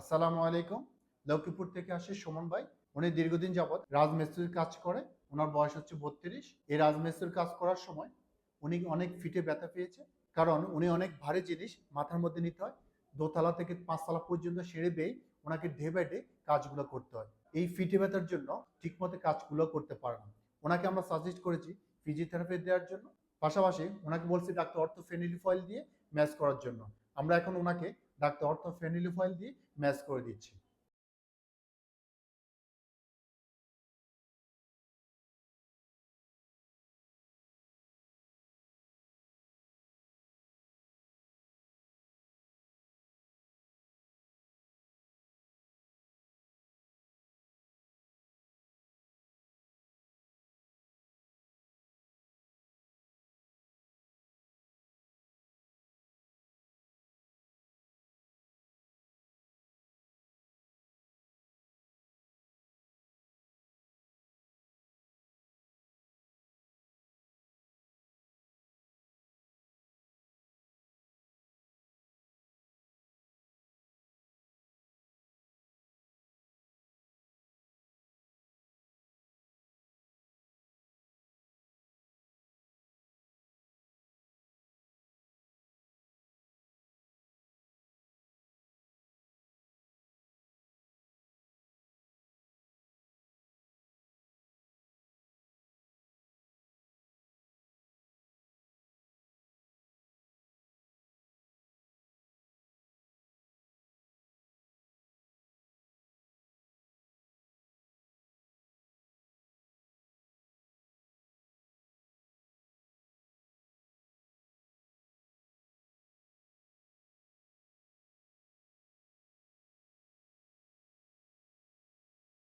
আসসালামু আলাইকুম। লক্ষ্মীপুর থেকে আসে সুমন ভাই। উনি দীর্ঘদিন যাবৎ রাজমিস্ত্রির কাজ করে। ওনার বয়স হচ্ছে বত্রিশ। এই রাজমিস্ত্রির কাজ করার সময় উনি অনেক ফিটে ব্যথা পেয়েছে। কারণ উনি অনেক ভারী জিনিস মাথার মধ্যে নিতে হয়। দোতলা থেকে পাঁচতলা পর্যন্ত সেরে বেয়ে ওনাকে ডে ডে কাজগুলো করতে হয়। এই ফিটে ব্যথার জন্য ঠিকমতো কাজগুলো করতে পারে না। ওনাকে আমরা সাজেস্ট করেছি ফিজিওথেরাপি দেওয়ার জন্য। পাশাপাশি ওনাকে বলছি ডাক্তার অর্থ ফয়েল দিয়ে ম্যাচ করার জন্য। আমরা এখন ওনাকে ডাক্তার অর্থ ফয়েল দিয়ে ম্যাচ করে দিচ্ছি